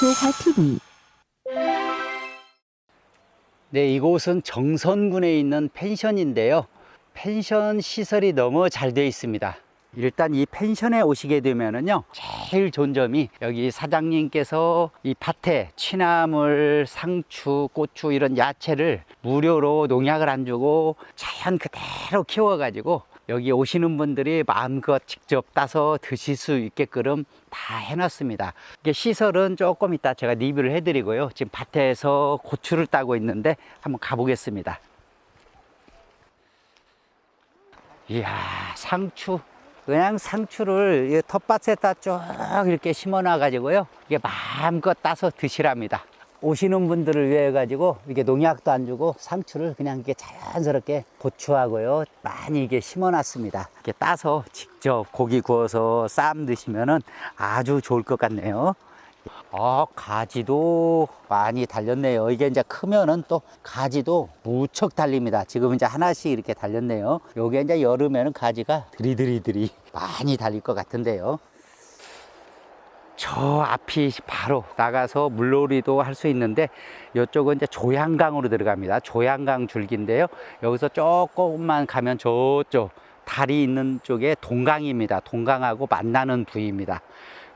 조화TV 네, 이곳은 정선군에 있는 펜션인데요. 펜션 시설이 너무 잘 되어 있습니다. 일단 이 펜션에 오시게 되면은요, 제일 좋은 점이 여기 사장님께서 이 밭에 취나물, 상추, 고추 이런 야채를 무료로 농약을 안 주고 자연 그대로 키워가지고 여기 오시는 분들이 마음껏 직접 따서 드실 수 있게끔 다 해놨습니다. 이게 시설은 조금 이따 제가 리뷰를 해드리고요. 지금 밭에서 고추를 따고 있는데 한번 가보겠습니다. 이야, 상추. 그냥 상추를 이 텃밭에다 쭉 이렇게 심어 놔가지고요. 이게 마음껏 따서 드시랍니다. 오시는 분들을 위해 가지고 이게 농약도 안 주고 상추를 그냥 이렇게 자연스럽게 고추하고요. 많이 이게 심어 놨습니다. 이렇게 따서 직접 고기 구워서 쌈 드시면은 아주 좋을 것 같네요. 아, 가지도 많이 달렸네요. 이게 이제 크면은 또 가지도 무척 달립니다. 지금 이제 하나씩 이렇게 달렸네요. 요게 이제 여름에는 가지가 드리드리드리 많이 달릴 것 같은데요. 저 앞이 바로 나가서 물놀이도 할 수 있는데 이쪽은 이제 조양강으로 들어갑니다. 조양강 줄기인데요. 여기서 조금만 가면 저쪽 달이 있는 쪽에 동강입니다. 동강하고 만나는 부위입니다.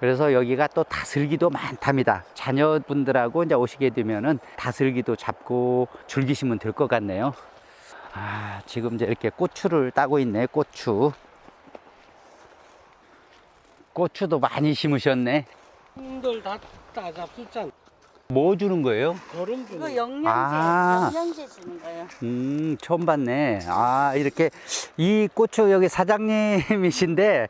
그래서 여기가 또 다슬기도 많답니다. 자녀분들하고 이제 오시게 되면은 다슬기도 잡고 즐기시면 될 것 같네요. 아, 지금 이제 이렇게 고추를 따고 있네, 고추. 고추도 많이 심으셨네. 힘들 다 따잡수잖아. 뭐 주는 거예요? 거름 이거 주는 영양제, 아. 영양제 주는 거예요. 음, 처음 봤네. 아, 이렇게 이 고추 여기 사장님이신데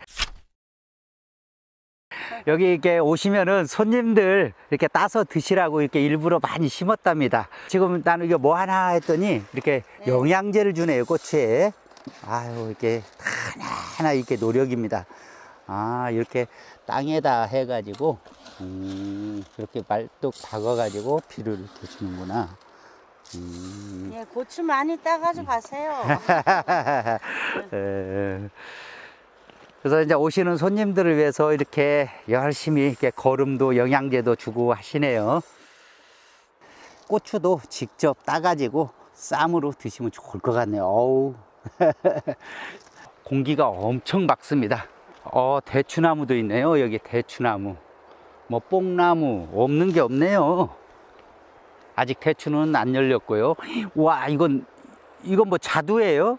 여기 이렇게 오시면은 손님들 이렇게 따서 드시라고 이렇게 일부러 많이 심었답니다. 지금 나는 이거 뭐 하나 했더니 이렇게 네. 영양제를 주네요, 고추에. 아유, 이렇게 하나하나 이렇게 노력입니다. 아, 이렇게 땅에다 해가지고, 음, 이렇게 말뚝 박아가지고 비를 이렇게 주는구나. 음. 예, 고추 많이 따가지고 가세요. 에, 그래서 이제 오시는 손님들을 위해서 이렇게 열심히 이렇게 거름도 영양제도 주고 하시네요. 고추도 직접 따가지고 쌈으로 드시면 좋을 것 같네요. 어우. 공기가 엄청 맑습니다. 어, 대추나무도 있네요. 여기 대추나무. 뭐 뽕나무 없는 게 없네요. 아직 대추는 안 열렸고요. 와, 이건 이건 뭐 자두예요?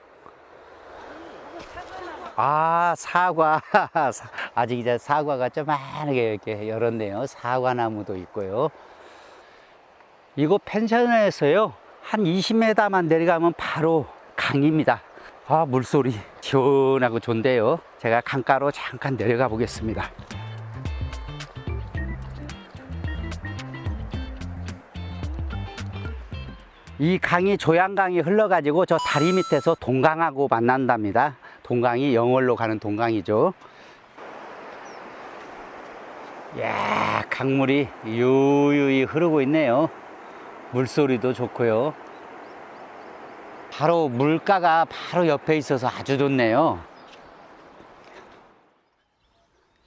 아, 사과. 아직 이제 사과가 조만하게 이렇게 열었네요. 사과나무도 있고요. 이거 펜션에서요. 한 20m만 내려가면 바로 강입니다. 아, 물소리 시원하고 좋은데요. 제가 강가로 잠깐 내려가 보겠습니다. 이 강이 조양강이 흘러가지고 저 다리 밑에서 동강하고 만난답니다. 동강이 영월로 가는 동강이죠. 야 강물이 유유히 흐르고 있네요. 물소리도 좋고요. 바로 물가가 바로 옆에 있어서 아주 좋네요.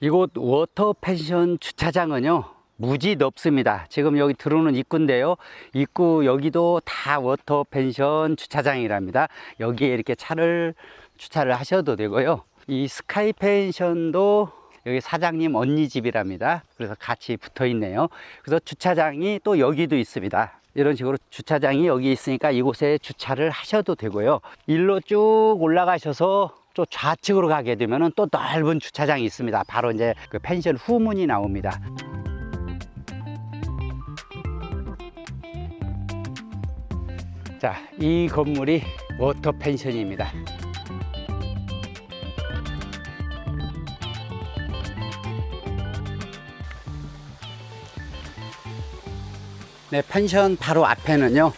이곳 워터 펜션 주차장은요 무지 넓습니다. 지금 여기 들어오는 입구인데요. 입구 여기도 다 워터 펜션 주차장이랍니다. 여기에 이렇게 차를 주차를 하셔도 되고요. 이 스카이 펜션도 여기 사장님 언니 집이랍니다. 그래서 같이 붙어 있네요. 그래서 주차장이 또 여기도 있습니다. 이런 식으로 주차장이 여기 있으니까 이곳에 주차를 하셔도 되고요. 일로 쭉 올라가셔서 또 좌측으로 가게 되면은 또 넓은 주차장이 있습니다. 바로 이제 그 펜션 후문이 나옵니다. 자, 이 건물이 워터 펜션입니다. 네, 펜션 바로 앞에는요.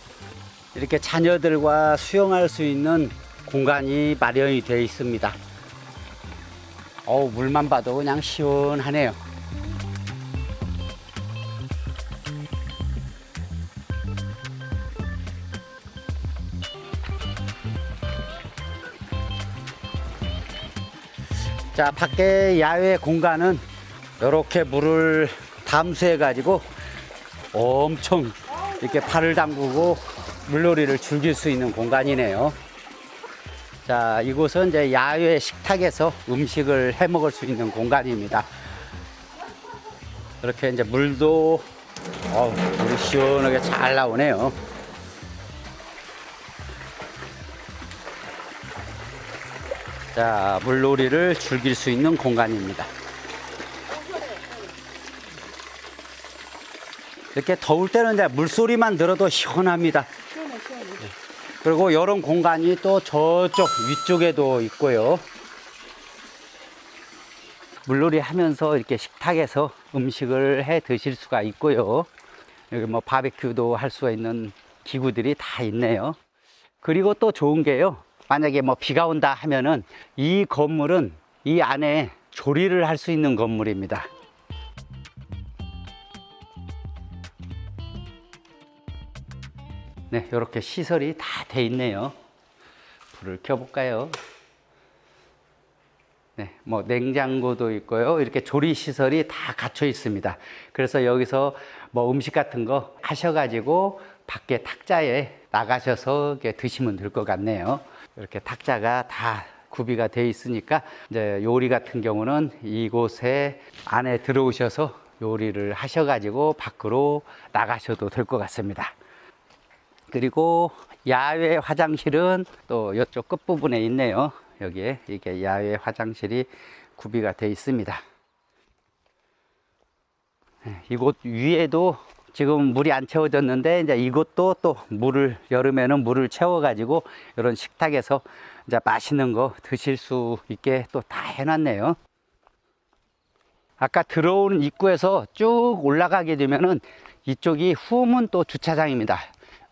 이렇게 자녀들과 수영할 수 있는 공간이 마련이 되어 있습니다. 어우, 물만 봐도 그냥 시원하네요. 자, 밖에 야외 공간은 이렇게 물을 담수해 가지고 엄청 이렇게 발을 담그고 물놀이를 즐길 수 있는 공간이네요. 자, 이곳은 이제 야외 식탁에서 음식을 해 먹을 수 있는 공간입니다. 이렇게 이제 물도 어, 물이 시원하게 잘 나오네요. 자, 물놀이를 즐길 수 있는 공간입니다. 이렇게 더울 때는 물소리만 들어도 시원합니다. 네. 그리고 이런 공간이 또 저쪽 위쪽에도 있고요. 물놀이 하면서 이렇게 식탁에서 음식을 해 드실 수가 있고요. 여기 뭐 바베큐도 할 수가 있는 기구들이 다 있네요. 그리고 또 좋은 게요. 만약에 뭐 비가 온다 하면은 이 건물은 이 안에 조리를 할 수 있는 건물입니다. 네, 이렇게 시설이 다 돼 있네요. 불을 켜볼까요? 네, 뭐 냉장고도 있고요. 이렇게 조리 시설이 다 갖춰 있습니다. 그래서 여기서 뭐 음식 같은 거 하셔가지고 밖에 탁자에 나가셔서 드시면 될 것 같네요. 이렇게 탁자가 다 구비가 돼 있으니까 이제 요리 같은 경우는 이곳에 안에 들어오셔서 요리를 하셔가지고 밖으로 나가셔도 될 것 같습니다. 그리고 야외 화장실은 또 이쪽 끝부분에 있네요. 여기에 이게 야외 화장실이 구비가 되어 있습니다. 네, 이곳 위에도 지금 물이 안 채워졌는데 이제 이곳도 또 물을 여름에는 물을 채워 가지고 이런 식탁에서 이제 맛있는 거 드실 수 있게 또 다 해놨네요. 아까 들어오는 입구에서 쭉 올라가게 되면은 이쪽이 후문 또 주차장입니다.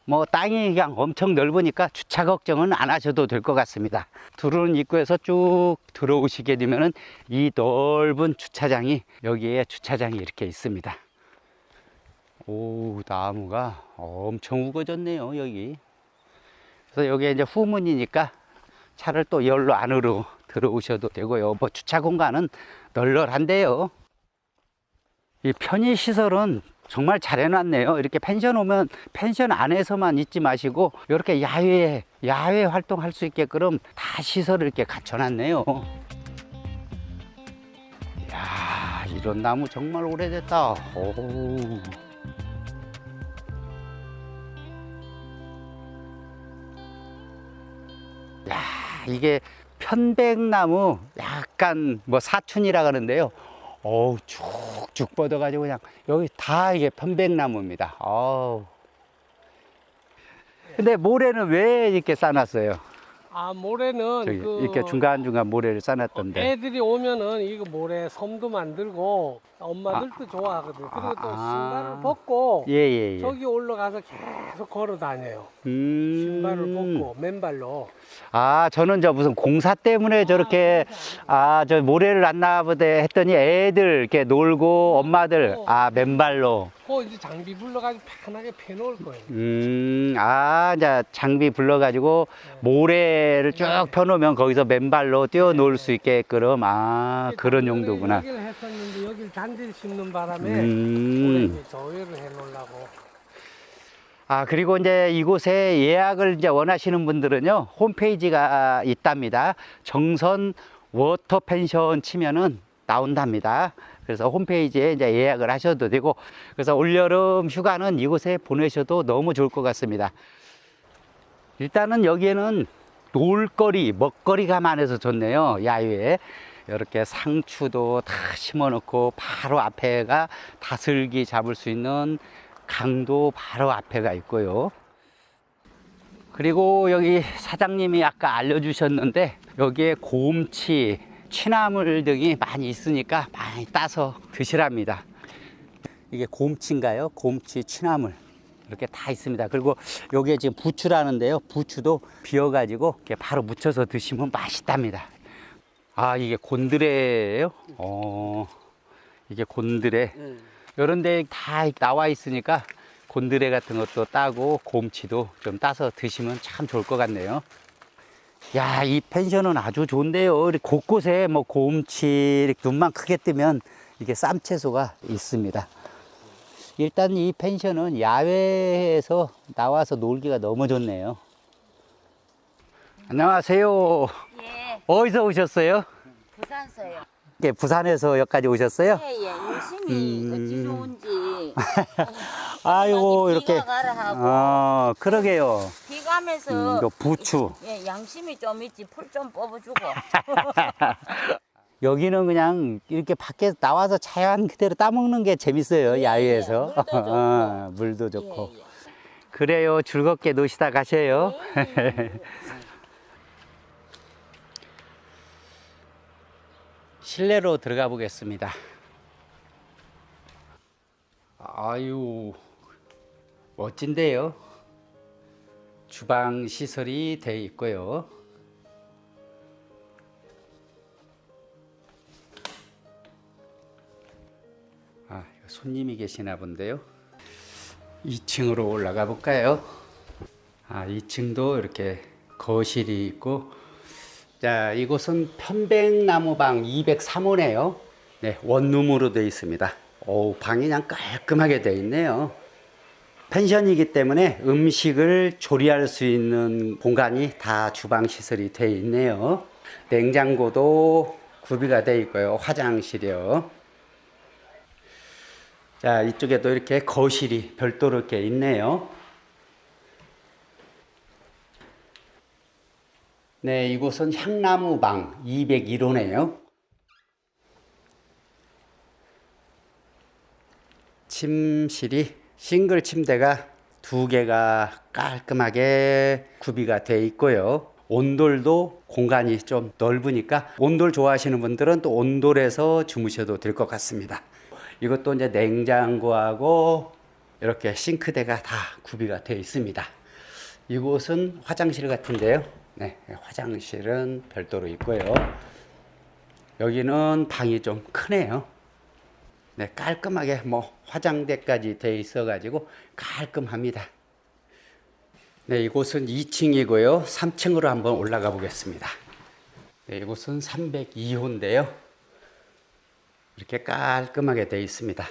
뭐 땅이 그냥 엄청 넓으니까 주차 걱정은 안 하셔도 될 것 같습니다. 들어오는 입구에서 쭉 들어오시게 되면은 이 넓은 주차장이 여기에 주차장이 이렇게 있습니다. 오 나무가 엄청 우거졌네요 여기. 그래서 여기 이제 후문이니까 차를 또 열로 안으로 들어오셔도 되고요. 뭐 주차 공간은 널널한데요. 이 편의 시설은 정말 잘 해놨네요. 이렇게 펜션 오면 펜션 안에서만 있지 마시고 이렇게 야외 야외 활동할 수 있게끔 다 시설을 이렇게 갖춰놨네요. 야 이런 나무 정말 오래됐다. 오. 야 이게 편백나무 약간 뭐 사춘이라 그러는데요. 어우 쭉쭉 뻗어가지고 그냥 여기 다 이게 편백나무입니다. 어우. 근데 모래는 왜 이렇게 싸놨어요? 아 모래는 저기 그 이렇게 중간 중간 모래를 싸놨던데. 애들이 오면은 이거 모래 섬도 만들고 엄마들도 좋아하거든. 그리고 또 아. 신발을 벗고 예예예. 저기 올라가서 계속 걸어 다녀요. 음. 신발을 벗고 맨발로. 아 저는 저 무슨 공사 때문에 저렇게 아 저 모래를 안 놔보대 했더니 애들 이렇게 놀고 엄마들 아 맨발로. 그 이제 장비 불러가지고 편하게 패놓을 거예요. 음, 아, 이제 장비 불러가지고 모래를 쭉 펴놓으면 거기서 맨발로 뛰어놀 수 있게끔, 아, 그런 용도구나. 여기를 했었는데 여기를 단지를 심는 바람에 음. 조회를 해놓으려고. 아, 그리고 이제 이곳에 예약을 이제 원하시는 분들은요, 홈페이지가 있답니다. 정선 워터 펜션 치면은 나온답니다. 그래서 홈페이지에 이제 예약을 하셔도 되고, 그래서 올여름 휴가는 이곳에 보내셔도 너무 좋을 것 같습니다. 일단은 여기에는 놀거리, 먹거리가 많아서 좋네요. 야외에. 이렇게 상추도 다 심어 놓고 바로 앞에가 다슬기 잡을 수 있는 강도 바로 앞에가 있고요. 그리고 여기 사장님이 아까 알려주셨는데 여기에 곰치, 취나물 등이 많이 있으니까 많이 따서 드시랍니다. 이게 곰치인가요? 곰치, 취나물. 이렇게 다 있습니다. 그리고 여기에 지금 부추라는데요. 부추도 비워가지고 이렇게 바로 무쳐서 드시면 맛있답니다. 아, 이게 곤드레예요? 어, 이게 곤드레. 이런 데 다 나와 있으니까 곤드레 같은 것도 따고 곰치도 좀 따서 드시면 참 좋을 것 같네요. 야, 이 펜션은 아주 좋은데요. 곳곳에 뭐 곰치, 눈만 크게 뜨면 이게 쌈채소가 있습니다. 일단 이 펜션은 야외에서 나와서 놀기가 너무 좋네요. 안녕하세요. 예, 어디서 오셨어요? 부산서요. 예, 부산에서 여기까지 오셨어요? 예, 예, 열심히 음. 어찌 좋은지. 아이고, 이렇게. 가라 하고 어, 그러게요. 비 가면서 음, 요 부추. 예, 양심이 좀 있지 풀 좀 뽑아주고. 여기는 그냥 이렇게 밖에 나와서 자연 그대로 따먹는 게 재밌어요, 예, 야외에서. 물도 좋고. 어, 물도 좋고. 예, 예. 그래요. 즐겁게 노시다 가셔요. 실내로 들어가 보겠습니다. 아유, 멋진데요. 주방 시설이 돼 있고요. 아, 손님이 계시나 본데요. 2층으로 올라가 볼까요? 아, 2층도 이렇게 거실이 있고, 자, 이곳은 편백나무방 203호네요. 네, 원룸으로 되어 있습니다. 오, 방이 그냥 깔끔하게 되어 있네요. 펜션이기 때문에 음식을 조리할 수 있는 공간이 다 주방 시설이 되어 있네요. 냉장고도 구비가 되어 있고요. 화장실이요. 자, 이쪽에도 이렇게 거실이 별도로 이렇게 있네요. 네, 이곳은 향나무방 201호네요. 침실이 싱글 침대가 두 개가 깔끔하게 구비가 돼 있고요. 온돌도 공간이 좀 넓으니까 온돌 좋아하시는 분들은 또 온돌에서 주무셔도 될 것 같습니다. 이것도 이제 냉장고하고 이렇게 싱크대가 다 구비가 되어 있습니다. 이곳은 화장실 같은데요. 네, 화장실은 별도로 있고요. 여기는 방이 좀 크네요. 네, 깔끔하게 뭐 화장대까지 돼 있어가지고 깔끔합니다. 네, 이곳은 2층이고요. 3층으로 한번 올라가 보겠습니다. 네, 이곳은 302호인데요. 이렇게 깔끔하게 되어 있습니다.